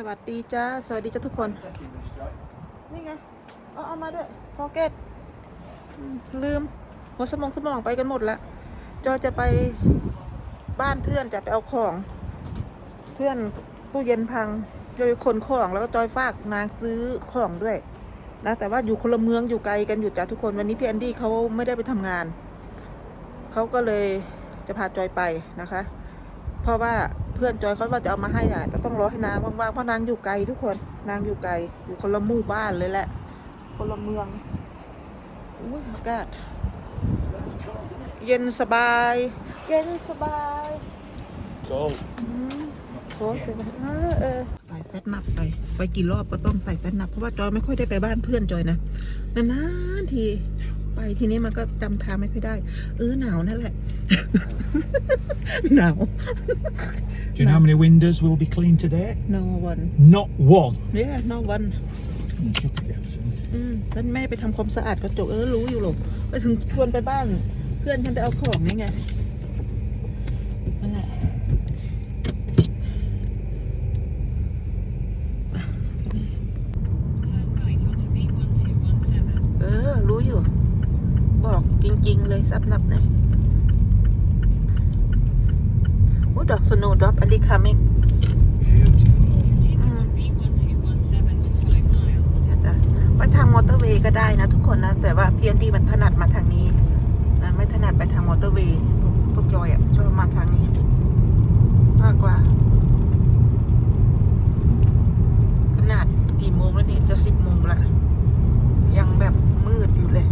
สวัสดีจ้า สวัสดีจ้าทุกคน นี่ไง เอาเอามาด้วยฟอเกตลืม หัวสมองสมองไปกันหมดละจอยจะไปบ้านเพื่อนจะไปเอาของ เพื่อนตู้เย็นพังจอยขนของแล้วก็จอยฝากนางซื้อของด้วยนะแต่ว่าอยู่คนละเมืองอยู่ไกลกันอยู่จ้าทุกคนวันนี้พี่แอนดี้เขาไม่ได้ไปทำงานเขาก็เลยจะพาจอยไปนะคะ เพราะว่า เพื่อนจอยเขาว่าจะเอามาให้อะแต่ต้องรอให้นางว่างๆเพราะนางอยู่ไกลทุกคนนางอยู่ไกลอยู่คนละหมู่บ้านเลยแหละ คนละเมืองอุ้ยอากาศเย็นสบาย เย็นสบาย Cool. อืมโพสต์ไปเออเออใส่เซตนับไป ไปกี่รอบก็ต้องใส่เซตนับเพราะว่าจอยไม่ค่อยได้ไปบ้านเพื่อนจอยนะนานๆที ไปทีนี้มันก็จำทางไม่ค่อยได้ เออหนาวนั่นแหละ หนาว Do you know how many windows will be cleaned today? no one Not one. yeah no one Hmm, Chuck it down soon. อืมฉันไม่ไปทำความสะอาดกระจกเออรู้อยู่หรอกไปถึงชวนไปบ้าน เพื่อนฉันไปเอาของนี่ไงนั่นแหละ Turn right onto B1217. เออ รู้อยู่ บอกจ ริง ๆ เลยซับนับหน่อยโอ้ดอกสโนว์ดรอปอันนี้ coming Beautiful. Continue on B1217 for 5 miles. เดี๋ยวจะไปทางมอเตอร์เวย์ก็ได้นะทุกคนนะ แต่ว่าเพียนดีมันถนัดมาทางนี้นะไม่ถนัดไปทางมอเตอร์เวย์พวกพวกจอยอะชอบมาทางนี้ มากกว่า ขนาดกี่โมงแล้วนี่จะสิบโมงละยังแบบมืดอยู่เลย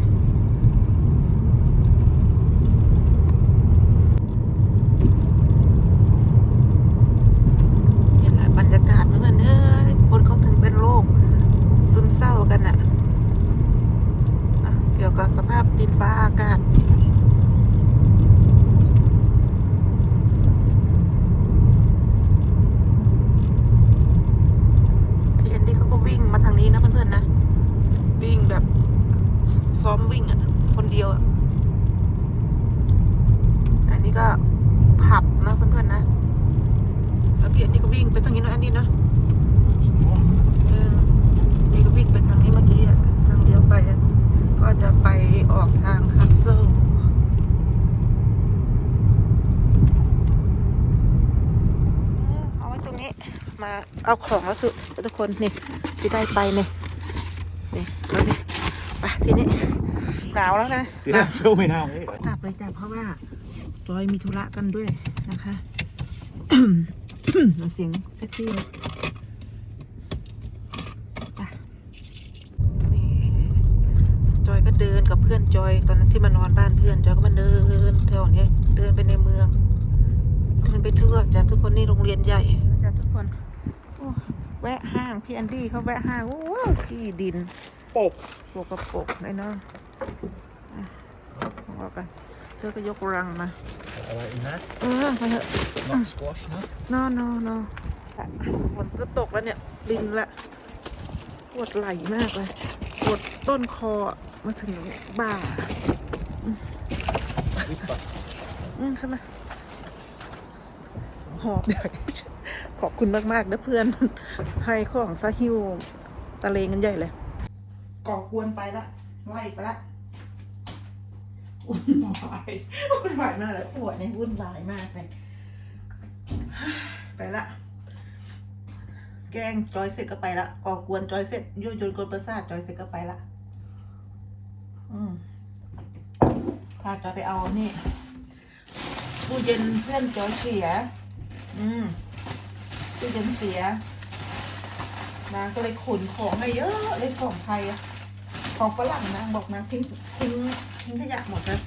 นี่แหละบรรยากาศเพื่อนๆเอ้ยคนเขาถึงเป็นโรคซึมเศร้ากันอะอะ เกี่ยวกับสภาพดินฟ้าอากาศพี่แอนดี้เขาก็วิ่งมาทางนี้นะเพื่อนๆนะ วิ่งแบบซ้อมวิ่งอะ คนเดียวอะอันนี้ก็ผับนะเพื่อนๆนะ แล้วพี่แอนดี้ก็วิ่งไปทางนี้นะแอนดี้นะออนี่ก็วิ่งไปทางนี้เมื่อกี้อะทางเดียวไปอะ ก็จะไปออกทางคาสเซิลเอาไว้ตรงนี้ มาเอาของแล้วคือทุกคนนี่ที่ได้ไปนี่นี่แล้วนี่ไปทีนี้หนาวแล้วนะ Yeah, filming out here. กลับเลยจ้ะเพราะว่าจอยมีธุระกันด้วยนะคะ เสียงเซ็กซี่ ที่มานอนบ้านเพื่อนจอยก็มาเดินแถวเนี้ยเดินไปในเมืองเดินไปทั่วจ้ะทุกคนนี่โรงเรียนใหญ่จ้ะทุกคนโอ้แวะห้างพี่แอนดี้เขาแวะห้างโอ้ที่ดินปกโสกปรกเลยเนาะอะบอกกันเธอก็ยกรังมา I like in there. เออไปเถอะ Not squash, no? นอนนอนนฝนก็ตกแล้วเนี่ยดินละปวดไหล่มากเลยปวดต้นคอมาถึงบ่า This back. อืมเข้ามาหอบใหญ่ขอบคุณมากๆนะเพื่อน ให้ของซาฮิวตะเลงกันใหญ่เลยก่อกวนไปละ ไล่ไปละ วุ่นวายวุ่นวายมากเลยปวดเนี่ยวุ่นวายมากเลยไปละ แกล้งจอยเสร็จก็ไปละก่อกวนจอยเสร็จยั่วยวนกวนประสาทจอยเสร็จก็ไปละ อืม พาจอยไปเอานี่ตู้เย็นเพื่อนจอยเสีย อืมตู้เย็นเสียนางก็เลยขนของมาเยอะเลยของไทยของฝรั่งนางบอกนางทิ้งทิ้งทิ้งขยะหมดเลย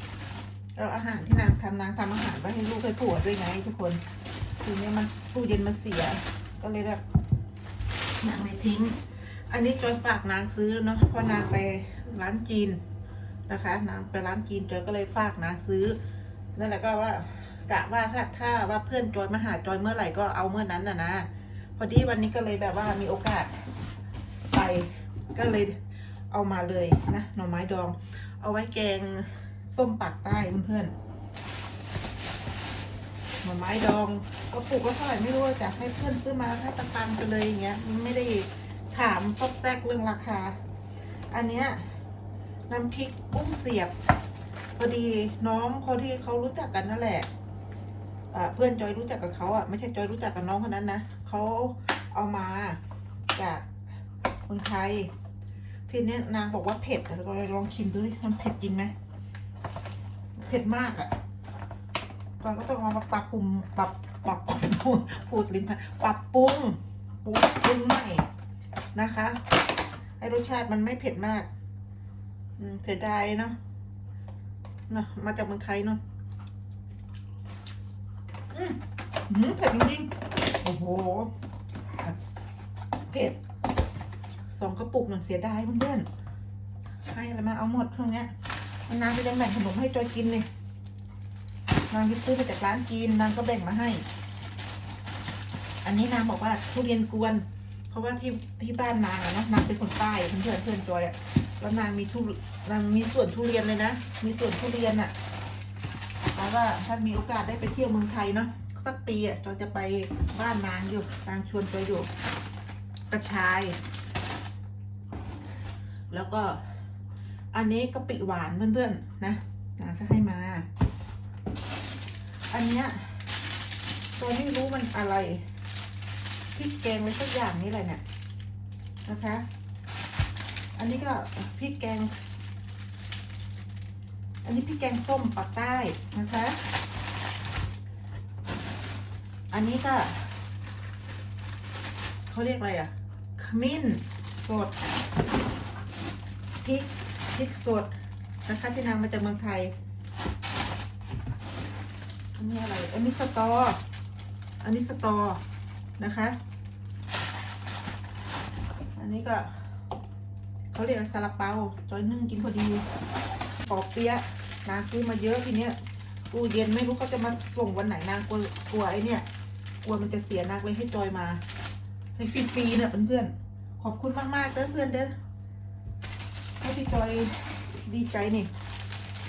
แล้วอาหารที่นางทำนางทำอาหารไว้ให้ลูกให้ผัวด้วยไงทุกคนทีเนี้ยมันตู้เย็นมันเสีย ก็เลยแบบนางเลยทิ้ง อันนี้จอยฝากนางซื้อเนาะเพราะนางไปร้านจีน นะคะนางไปร้านจีนจอยก็เลยฝากนางซื้อ นั่นแหละก็ว่ากะว่าถ้าถ้าว่าเพื่อนจอยมาหาจอยเมื่อไหร่ก็เอาเมื่อนั้นน่ะนะ พอดีวันนี้ก็เลยแบบว่ามีโอกาสไปก็เลยเอามาเลยนะหน่อไม้ดอง เอาไว้แกงส้มปากใต้เพื่อนๆน่อไม้ดองก็ปลูกก็เท่าไหร่ไม่รู้อะจากให้เพื่อนซื้อมาแล้วให้ตังๆไปเลยอย่างเงี้ยไม่ได้ถามซอกแซกเรื่องราคา อันเนี้ย น้ำพริกกุ้งเสียบ พอดีน้องคนที่เขารู้จักกันนั่นแหละอ่าเพื่อนจอยรู้จักกับเขาอะไม่ใช่จอยรู้จักกับน้องคนนั้นนะเขาเอามาจากเมืองไทย ทีนี้นางบอกว่าเผ็ดแล้วก็ลองชิมดูมันเผ็ดจริงไหมเผ็ดมากอะตอนก็ต้องเอามาปรับปรุงปรับปรับพูดพูดลิ้นพันปรับปรุงปรุงปรุงใหม่นะคะให้รสชาติมันไม่เผ็ดมาก เสียดายเนาะเนาะมาจากเมืองไทยเนาะอืมเผ็ดจริงๆโอ้โหเผ็ดสองกระปุกหนึ่งเสียดายเพื่อนๆให้อะไรมาเอาหมดพวกเนี้ยนางก็ยังแบ่งขนมให้จอยกินเลยนางไปซื้อมาจากร้านจีนนางก็แบ่งมาให้ อันนี้นางบอกว่าทุเรียนกวน เพราะว่าที่ที่บ้านนางอะนะนางเป็นคนใต้เพื่อนเพื่อนจอยอะ แล้วนางมีทุนางมีส่วนทุเรียนเลยนะ มีส่วนทุเรียนอะแล้วว่าถ้ามีโอกาสได้ไปเที่ยวเมืองไทยเนาะสักปีอะจอยจะไปบ้านนางอยู่นางชวนจอยอยู่กระชาย แล้วก็อันนี้กะปิหวานเพื่อนๆนะนางจะให้มา อันเนี้ยตัวไม่รู้มันอะไรพริกแกงอะไรสักอย่างนี่แหละเนี่ยนะคะ อันนี้ก็พริกแกง อันนี้พริกแกงส้มปากใต้นะคะ อันนี้ก็เขาเรียกอะไรอะขมิ้นสด พริก พริกสดนะคะที่นำมาจากเมืองไทย อันนี้อะไร อันนี้สตอ อันนี้สตอนะคะ อันนี้ก็ เขาเรียกซาลาเปาจอยนึ่งกินพอดีปอกเปี๊ยะนางซื้อมาเยอะทีเนี้ยตู้เย็นไม่รู้เขาจะมาส่งวันไหนนางกลัวกลัวไอ้เนี่ยกลัวมันจะเสียนางเลยให้จอยมา ให้ฟรีๆเนี่ยเพื่อนๆขอบคุณมากๆเด้อเพื่อนเด้อให้พี่จอยดีใจนี่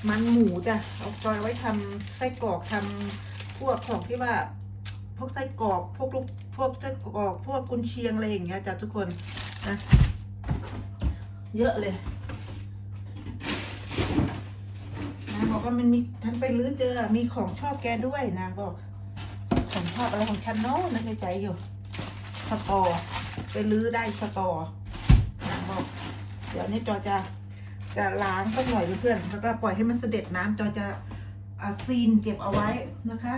มันหมูจ้ะเอาจอยไว้ทำไส้กรอกทำพวกของที่ว่าพวกไส้กรอกพวกลูกพวกไส้กรอกพวกกุนเชียงอะไรอย่างเงี้ยจ้ะทุกคนนะ เยอะเลยนางบอกว่ามันมีทันไปรื้อเจอ มีของชอบแกด้วยนางบอก ของชอบอะไรของฉันเนาะนึกในใจอยู่สตอไปรื้อได้สตอนางบอก เดี๋ยวนี้จอจะจะล้างสักหน่อยเพื่อนๆแล้วก็ปล่อยให้มันเสด็จน้ำจอจะอาซีนเก็บเอาไว้นะคะ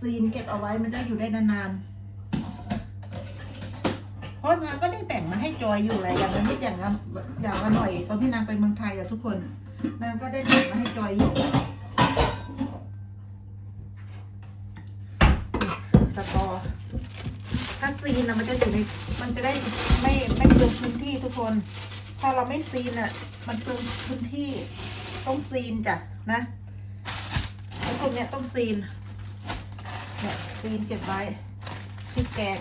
ซีนเก็บเอาไว้มันจะอยู่ได้นานๆ ราะนางก็ได้แบ่งมาให้จอยอยู่แหละอย่างละนิดอย่างละอย่างละหน่อยตอนที่นางไปเมืองไทยอะทุกคนนางก็ได้แบ่งมาให้จอยอยู่สตอถ้าซีนอะมันจะอยู่ในมันจะได้ไม่ไม่เปลืองพื้นที่ทุกคน ถ้าเราไม่ซีนอะมันเปลืองพื้นที่ต้องซีนจ้ะนะแล้วพวกเนี้ยต้องซีนเนี่ยซีนเก็บไว้ที่แกแกง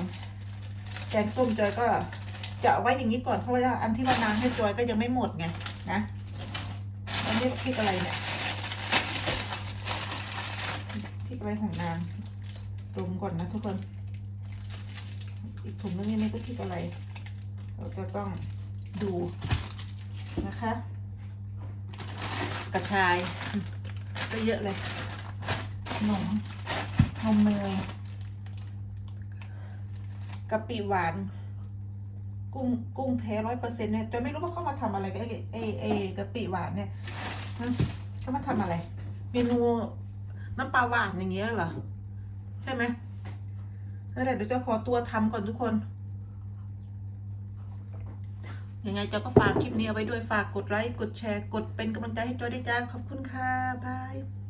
งส้มจอยก็จะเอาไว้อย่างนี้ก่อนเพราะว่าอันที่ว่านางให้จอยก็ยังไม่หมดไงนะอันนี้พริกอะไรเนี่ยพริกอะไรของนางดมก่อนนะทุกคน อีกถุงนึงนี่ไม่ก็พริกอะไร เราจะต้องดูนะคะ กระชาย ก็เยอะเลยขนมนมเนย กะปิหวาน กุ้งกุ้งแท้ร้อยเปอร์เซ็นต์เนี่ยจะไม่รู้ว่าเขามาทำอะไรกับไอ้ไอ้ไอ้กะปิหวานเนี่ยฮะเขามาทำอะไร เมนูน้ำปลาหวานอย่างเงี้ยเหรอ ใช่ไหมนั่นแหละเดี๋ยวจะขอตัวทำก่อนทุกคนยังไงเจ้าก็ฝากคลิปนี้เอาไว้ด้วยฝากกดไลค์ กดแชร์ กดเป็นกำลังใจให้จอยด้วยจ้า ขอบคุณค่ะ บาย